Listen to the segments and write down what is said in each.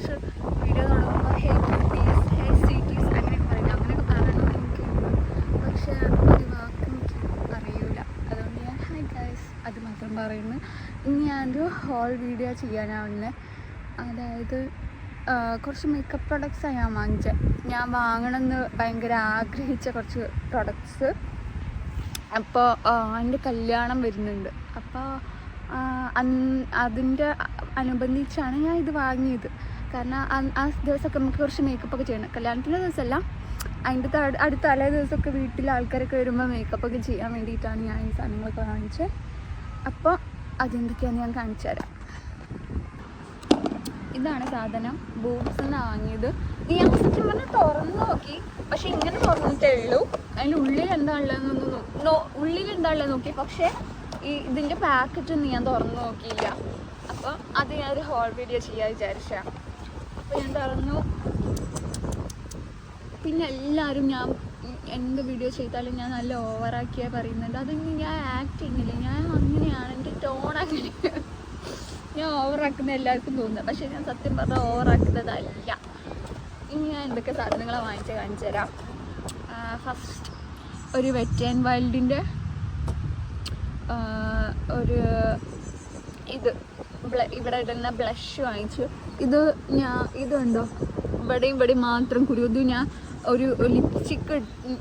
പക്ഷെ വീഡിയോ തുടങ്ങുമ്പോൾ ഹേ ക്യൂട്ടീസ് ഹേ സ്വീറ്റീസ് അങ്ങനെയൊക്കെ പറയില്ല അങ്ങനെയൊക്കെ പറയണമെന്ന് എനിക്കുണ്ട് പക്ഷെ ഒരു വാക്ക് എനിക്ക് അറിയൂല. അതുകൊണ്ട് ഞാൻ ഹായ് ഗൈസ് അത് മാത്രം പറയുന്നു. ഇനി ഞാനൊരു ഹോൾ വീഡിയോ ചെയ്യാനാവുന്നത് അതായത് കുറച്ച് മേക്കപ്പ് പ്രൊഡക്ട്സാണ് ഞാൻ വാങ്ങിച്ചത് ഞാൻ വാങ്ങണമെന്ന് ഭയങ്കര ആഗ്രഹിച്ച കുറച്ച് പ്രൊഡക്ട്സ് അപ്പോൾ എന്റെ കല്യാണം വരുന്നുണ്ട്. അപ്പോൾ അതിന്റെ അനുബന്ധിച്ചാണ് ഞാൻ ഇത് വാങ്ങിയത്. കാരണം ആ ദിവസമൊക്കെ നമുക്ക് കുറച്ച് മേക്കപ്പ് ഒക്കെ ചെയ്യണം. കല്യാണത്തിന്റെ ദിവസമല്ല അതിന്റെ അടുത്ത തലേ ദിവസമൊക്കെ വീട്ടിൽ ആൾക്കാരൊക്കെ വരുമ്പോൾ മേക്കപ്പ് ഒക്കെ ചെയ്യാൻ വേണ്ടിയിട്ടാണ് ഞാൻ ഈ സാധനങ്ങളൊക്കെ വാങ്ങിച്ചത് അപ്പോൾ അതെന്തൊക്കെയാണെന്ന് ഞാൻ കാണിച്ചു തരാം. ഇതാണ് സാധനം. ബൂട്ട്സ് എന്ന് വാങ്ങിയത്. ഞാൻ സത്യം പറഞ്ഞാൽ തുറന്നു നോക്കി. പക്ഷെ ഇങ്ങനെ തുറന്നിട്ടേ ഉള്ളൂ. അതിന്റെ ഉള്ളിൽ എന്താ നോ- ഉള്ളിൽ എന്താ ഉള്ളത് നോക്കി. പക്ഷേ ഈ ഇതിന്റെ പാക്കറ്റൊന്നും ഞാൻ തുറന്നു നോക്കിയില്ല. അപ്പോൾ അത് ഞാനൊരു ഹോൾ വീഡിയോ ചെയ്യാൻ വിചാരിച്ച അപ്പോൾ ഞാൻ പറഞ്ഞു പിന്നെ എല്ലാവരും ഞാൻ എന്ത് വീഡിയോ ചെയ്താലും ഞാൻ നല്ല ഓവറാക്കിയാ പറയുന്നുണ്ട്. അതൊന്നും ഞാൻ ആക്ട് ചെയ്യുന്നില്ല. ഞാൻ അങ്ങനെയാണ്. എന്റെ ടോൺ അങ്ങനെ. ഞാൻ ഓവറാക്കുന്ന എല്ലാവർക്കും തോന്നുന്നത് പക്ഷെ ഞാൻ സത്യം പറഞ്ഞാൽ ഓവറാക്കുന്നതല്ല ഇനി ഞാൻ എന്തൊക്കെ സാധനങ്ങളാണ് വാങ്ങിച്ച് കാണിച്ചു തരാം. ഫസ്റ്റ് ഒരു വെറ്റ് ആൻഡ് വൈൽഡിന്റെ ഒരു ഇത്. ഇവിടെ ഇടുന്ന ബ്ലഷ് വാങ്ങിച്ചു. ഇത് ഞാൻ ഇതുണ്ടോ? ഇവിടെയും ഇവിടെയും മാത്രം കുരുതു ഞാൻ ഒരു ലിപ്സ്റ്റിക്ക്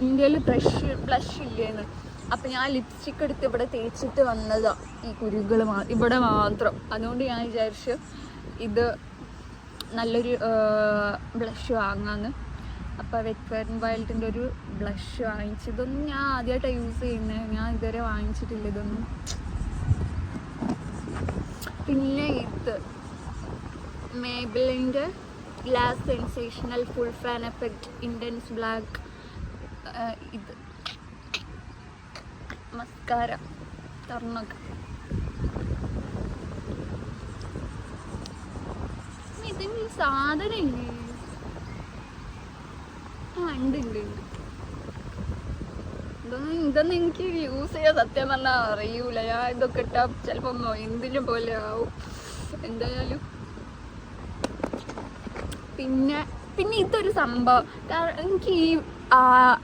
ഇന്ത്യയിൽ ബ്ലഷ് ബ്ലഷ് ഇല്ലേന്ന്. അപ്പം ഞാൻ ലിപ്സ്റ്റിക്ക് എടുത്ത് ഇവിടെ തേച്ചിട്ട് വന്നതാ ഈ കുരുകൾ ഇവിടെ മാത്രം. അതുകൊണ്ട് ഞാൻ വിചാരിച്ചു ഇത് നല്ലൊരു ബ്ലഷ് വാങ്ങാന്ന്. അപ്പോൾ വെറ്റ് വൈൽഡിന്റെ ഒരു ബ്ലഷ് വാങ്ങിച്ചു. ഇതൊന്നും ഞാൻ ആദ്യമായിട്ടാണ് യൂസ് ചെയ്യുന്നത് ഞാൻ ഇതുവരെ വാങ്ങിച്ചിട്ടില്ല. ഇതൊന്നും പിന്നെ ഇത് മേബിളിന്റെ lash sensational full fan effect intense black ഇത്. മസ്കാര തുറന്നൊക്കെ ഇതിന് സാധനം ഇല്ലേ? ആ ഉണ്ട് ഉണ്ട് ഉണ്ട്. ഇതൊന്നും എനിക്ക് യൂസ് ചെയ്യാൻ സത്യം പറഞ്ഞാൽ അറിയൂല. ഞാൻ ഇതൊക്കെ ഇട്ടാ ചിലപ്പോ എന്തിനും പോലെ ആവും. എന്തായാലും. പിന്നെ പിന്നെ ഇതൊരു സംഭവം. കാരണം എനിക്ക് ഈ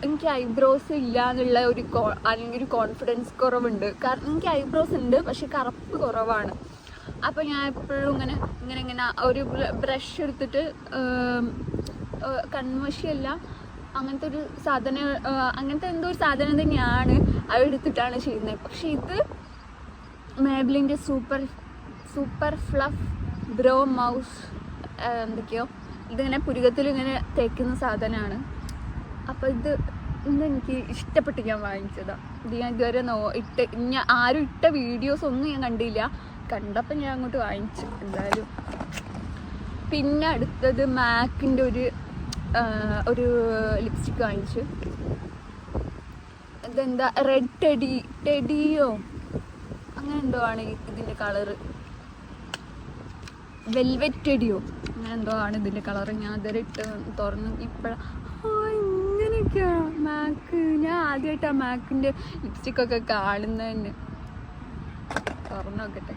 എനിക്ക് ഐബ്രോസ് ഇല്ല എന്നുള്ള ഒരു അല്ലെങ്കിൽ ഒരു കോൺഫിഡൻസ് കുറവുണ്ട്. കാരണം എനിക്ക് ഐബ്രോസ് ഉണ്ട് പക്ഷെ കറുപ്പ് കുറവാണ്. അപ്പോൾ ഞാൻ എപ്പോഴും ഇങ്ങനെ ഇങ്ങനെ ഇങ്ങനെ ഒരു ബ്രഷ് എടുത്തിട്ട് കൺമഷിയല്ല അങ്ങനത്തെ ഒരു സാധന അങ്ങനത്തെ എന്തോ ഒരു സാധനം തന്നെയാണ് അവരെടുത്തിട്ടാണ് ചെയ്യുന്നത് പക്ഷെ ഇത് മേബിളിന്റെ super super fluff brow mousse എന്തൊക്കെയോ ഇതിങ്ങനെ പുരുകത്തിൽ ഇങ്ങനെ തേക്കുന്ന സാധനമാണ്. അപ്പോൾ ഇത് ഇതെനിക്ക് ഇഷ്ടപ്പെട്ട് ഞാൻ വാങ്ങിച്ചതാണ് ഇത് ഞാൻ ഇതുവരെ നോ ഇട്ട് ഞാൻ ആരും ഇട്ട വീഡിയോസ് ഒന്നും ഞാൻ കണ്ടില്ല. കണ്ടപ്പോൾ ഞാൻ അങ്ങോട്ട് വാങ്ങിച്ചു. എന്തായാലും. പിന്നെ അടുത്തത് മാക്കിന്റെ ഒരു ഒരു ലിപ്സ്റ്റിക്ക് വാങ്ങിച്ചു ഇതെന്താ? റെഡ് ടെഡി ടെഡിയോ അങ്ങനെ എന്തോ ആണ് ഇതിന്റെ കളറ് വെൽവെറ്റ് ടെഡിയോ അങ്ങനെ എന്തോ ആണ് ഇതിന്റെ കളറ് ഞാൻ ഇതുവരെ ഇട്ട് തുറന്ന് ഇപ്പോഴാ. ഇങ്ങനെയൊക്കെയാണ് മാക്ക് ഞാൻ ആദ്യമായിട്ടാണ് മാക്കിന്റെ ലിപ്സ്റ്റിക് ഒക്കെ തന്നെ തുറന്നു നോക്കട്ടെ.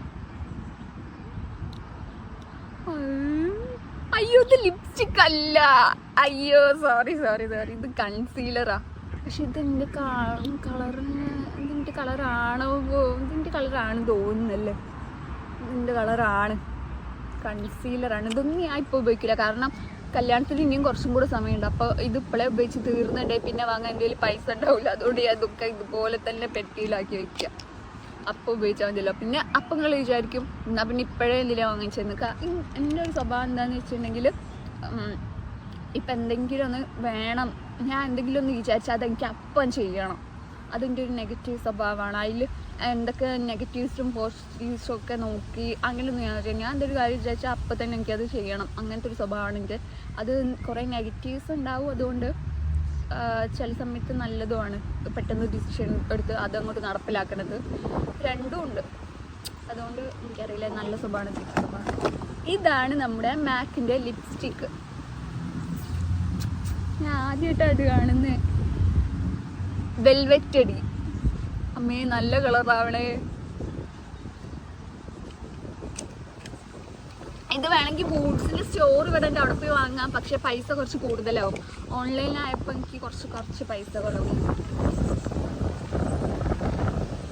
അയ്യോ ഇത് ലിപ്സ്റ്റിക് അല്ല. അയ്യോ സോറി സോറി സോറി ഇത് കൺസീലറാ പക്ഷെ ഇതെന്റെ കളറിന് ഇതിന്റെ കളറാണോ ഇതിന്റെ കളറാണ് തോന്നുന്നല്ലേ? ഇതിന്റെ കളറാണ് കൺസീലറാണ് ഇതൊന്നും ഞാൻ ഇപ്പോൾ ഉപയോഗിക്കില്ല. കാരണം കല്യാണത്തിന് ഇനിയും കുറച്ചും കൂടെ സമയമുണ്ട്. അപ്പോൾ ഇത് ഇപ്പോഴേ ഉപയോഗിച്ച് തീർന്നിട്ടേ പിന്നെ വാങ്ങാൻ കയ്യിൽ പൈസ ഉണ്ടാവില്ല. അതുകൊണ്ട് ഞാൻ ഇതൊക്കെ ഇതുപോലെ തന്നെ പെട്ടിയിലാക്കി വെക്കുക അപ്പോൾ ഉപയോഗിച്ചാൽ മതിയല്ലോ. പിന്നെ അപ്പം നിങ്ങൾ വിചാരിക്കും എന്നാൽ പിന്നെ ഇപ്പോഴേ എന്തിനാ വാങ്ങിച്ചെന്ന് എന്റെ ഒരു സ്വഭാവം എന്താണെന്ന് വെച്ചിട്ടുണ്ടെങ്കിൽ ഇപ്പം എന്തെങ്കിലും ഒന്ന് വേണം. ഞാൻ എന്തെങ്കിലും ഒന്ന് വിചാരിച്ചാൽ അതെനിക്ക് അപ്പം ചെയ്യണം. അതിന്റെ ഒരു നെഗറ്റീവ് സ്വഭാവമാണ്. അതിൽ എന്തൊക്കെ നെഗറ്റീവ്സും പോസിറ്റീവ്സും ഒക്കെ നോക്കി അങ്ങനെയൊന്നും ഞാൻ ചെയ്യും ഞാൻ എന്തൊരു കാര്യം വിചാരിച്ചാൽ അപ്പം തന്നെ എനിക്കത് ചെയ്യണം. അങ്ങനത്തെ ഒരു സ്വഭാവമാണ് എനിക്ക് അത് കുറേ നെഗറ്റീവ്സ് ഉണ്ടാവും. അതുകൊണ്ട് ചില സമയത്ത് നല്ലതുമാണ്. പെട്ടെന്ന് ഡിസിഷൻ എടുത്ത് അതങ്ങോട്ട് നടപ്പിലാക്കണത്. രണ്ടും ഉണ്ട്. അതുകൊണ്ട് എനിക്കറിയില്ല നല്ല സ്വഭാവമാണ് ഇതാണ് നമ്മുടെ മാക്കിന്റെ ലിപ്സ്റ്റിക്ക് ഞാൻ ആദ്യമായിട്ടാണ് ഇത് കാണുന്നത് വെൽവെറ്റടി അമ്മേ നല്ല കളറാവണേ ഇത് വേണമെങ്കിൽ ബൂട്ട്സിന്റെ സ്റ്റോർ ഇവിടെ അവിടെ പോയി വാങ്ങാം. പക്ഷേ പൈസ കുറച്ച് കൂടുതലാവും. ഓൺലൈനിലായപ്പോൾ എനിക്ക് കുറച്ച് കുറച്ച് പൈസ കുറവ്.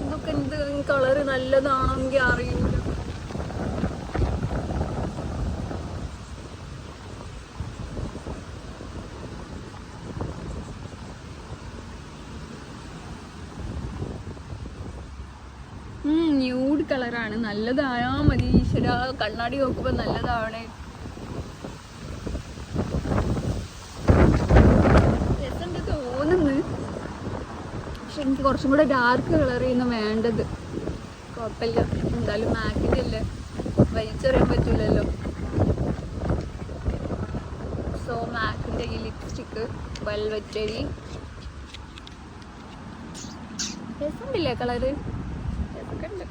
ഇതൊക്കെ എന്ത് കളറ് നല്ലതാണെങ്കിൽ അറിയൂല ന്യൂഡ് കളറാണ്. നല്ലതായാ മതി ഈശ്വര. കണ്ണാടി നോക്കുമ്പോ നല്ലതാവണേ. പക്ഷെ എനിക്ക് കുറച്ചും കൂടെ ഡാർക്ക് കളർ ചെയ്യുന്ന വേണ്ടത്. കുഴപ്പമില്ല. എന്തായാലും മാക്കിന്റെ അല്ലേ? വലിച്ചെറിയാൻ പറ്റില്ലല്ലോ സോ മാക്കിന്റെ ഈ ലിപ്സ്റ്റിക്ക് വെൽവെറ്റരി രസമില്ലേ കളറ് രസമൊക്കെ ഉണ്ട്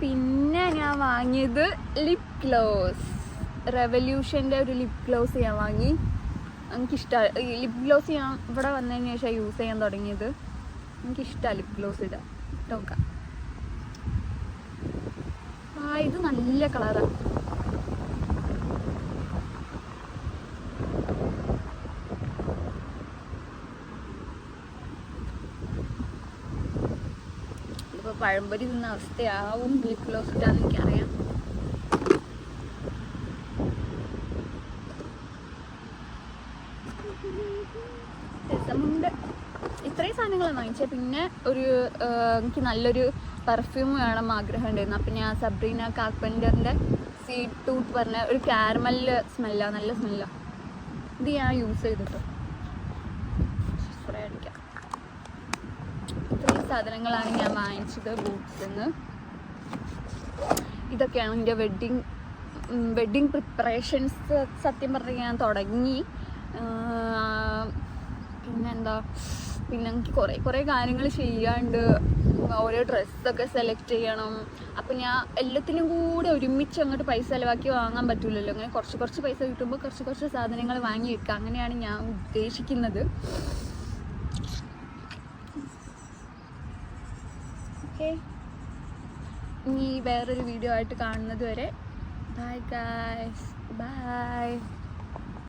പിന്നെ ഞാൻ വാങ്ങിയത് ലിപ് ഗ്ലോസ് റെവല്യൂഷന്റെ ഒരു ലിപ് ഗ്ലോസ് ഞാൻ വാങ്ങി. എനിക്കിഷ്ടമാണ് ലിപ് ഗ്ലോസ് ഞാൻ ഇവിടെ വന്നതിന് ശേഷം യൂസ് ചെയ്യാൻ തുടങ്ങിയത്. എനിക്കിഷ്ടമാണ് ലിപ് ഗ്ലോസ് ഇടാൻ. നോക്കാം ആ ഇത് നല്ല കളറാണ് പഴംപൊരി തിന്ന അവസ്ഥയാവും. ലിപ് ഗ്ലോസ് ഇട്ടാന്ന് എനിക്കറിയാം. ഇത്രയും സാധനങ്ങളാണ് വാങ്ങിച്ചത്. പിന്നെ ഒരു എനിക്ക് നല്ലൊരു പെർഫ്യൂം വേണം ആഗ്രഹം ഉണ്ടായിരുന്നു അപ്പം ഞാൻ സബ്രീന കാർപ്പന്ററിന്റെ സീ ടൂത്ത് പറഞ്ഞ ഒരു കാരമൽ സ്മെല്ലാണ് നല്ല സ്മെല്ലാണ് ഇത് ഞാൻ യൂസ് ചെയ്തിട്ട്. സ്പ്രേ അടിക്കാം. സാധനങ്ങളാണ് ഞാൻ വാങ്ങിച്ചത് ബൂട്ട്സിൽ നിന്ന് ഇതൊക്കെയാണ് എന്റെ വെഡ്ഡിങ് വെഡ്ഡിങ് പ്രിപ്പറേഷൻസ് സത്യം പറഞ്ഞാൽ ഞാൻ തുടങ്ങി. പിന്നെന്താ പിന്നെ എനിക്ക് കുറേ കുറേ കാര്യങ്ങൾ ചെയ്യാണ്ട് ഓരോ ഡ്രസ്സൊക്കെ സെലക്ട് ചെയ്യണം. അപ്പം ഞാൻ എല്ലാത്തിനും കൂടെ ഒരുമിച്ച് അങ്ങോട്ട് പൈസ ചിലവാക്കി വാങ്ങാൻ പറ്റില്ലല്ലോ അങ്ങനെ കുറച്ച് കുറച്ച് പൈസ കിട്ടുമ്പോൾ കുറച്ച് കുറച്ച് സാധനങ്ങൾ വാങ്ങി വെക്കുക അങ്ങനെയാണ് ഞാൻ ഉദ്ദേശിക്കുന്നത്. ഓക്കെ. ഇനി വേറൊരു വീഡിയോ ആയിട്ട് കാണുന്നത് വരെ. Bye guys bye